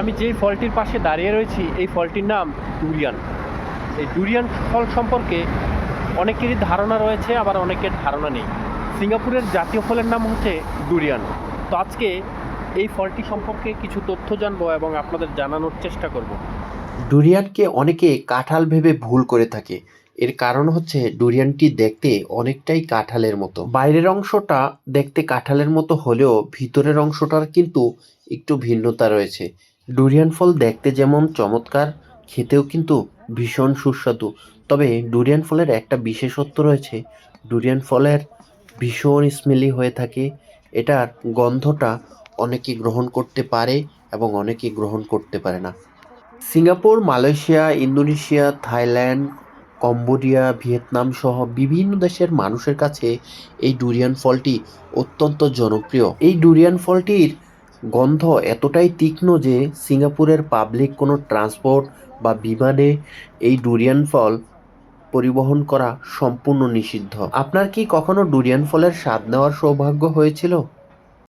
আমি যেই ফলটির পাশে দাঁড়িয়ে রয়েছি, এই ফলটির নাম ডুরিয়ান। এই ডুরিয়ান ফল সম্পর্কে অনেকেরই ধারণা রয়েছে, আবার অনেকের ধারণা নেই। সিঙ্গাপুরের জাতীয় ফলের নাম হচ্ছে ডুরিয়ান। তো আজকে এই ফলটি সম্পর্কে কিছু তথ্য জানব এবং আপনাদের জানানোর চেষ্টা করব। ডুরিয়ানকে অনেকে কাঁঠাল ভেবে ভুল করে থাকে। এর কারণ হচ্ছে ডুরিয়ানটি দেখতে অনেকটাই কাঁঠালের মতো। বাইরের অংশটা দেখতে কাঁঠালের মতো হলেও ভিতরের অংশটার কিন্তু একটু ভিন্নতা রয়েছে। ডুরিয়ান ফল দেখতে যেমন চমৎকার, খেতেও কিন্তু ভীষণ সুস্বাদু। তবে ডুরিয়ান ফলের একটা বিশেষত্ব রয়েছে, ডুরিয়ান ফলের ভীষণ স্মেলি হয়ে থাকে। এটার গন্ধটা অনেকে গ্রহণ করতে পারে এবং অনেকে গ্রহণ করতে পারে না। Singapore, Malaysia, Indonesia, Thailand, Cambodia, Vietnam সহ বিভিন্ন দেশের মানুষের কাছে এই ডুরিয়ান ফলটি অত্যন্ত জনপ্রিয়। এই ডুরিয়ান ফলটির গন্ধ এতটাই তীক্ষ্ণ যে সিঙ্গাপুরের পাবলিক কোনো ট্রান্সপোর্ট বা বিমানে এই ডুরিয়ান ফল পরিবহন করা সম্পূর্ণ নিষিদ্ধ। আপনার কি কখনো ডুরিয়ান ফলের স্বাদ নেওয়ার সৌভাগ্য হয়েছিল?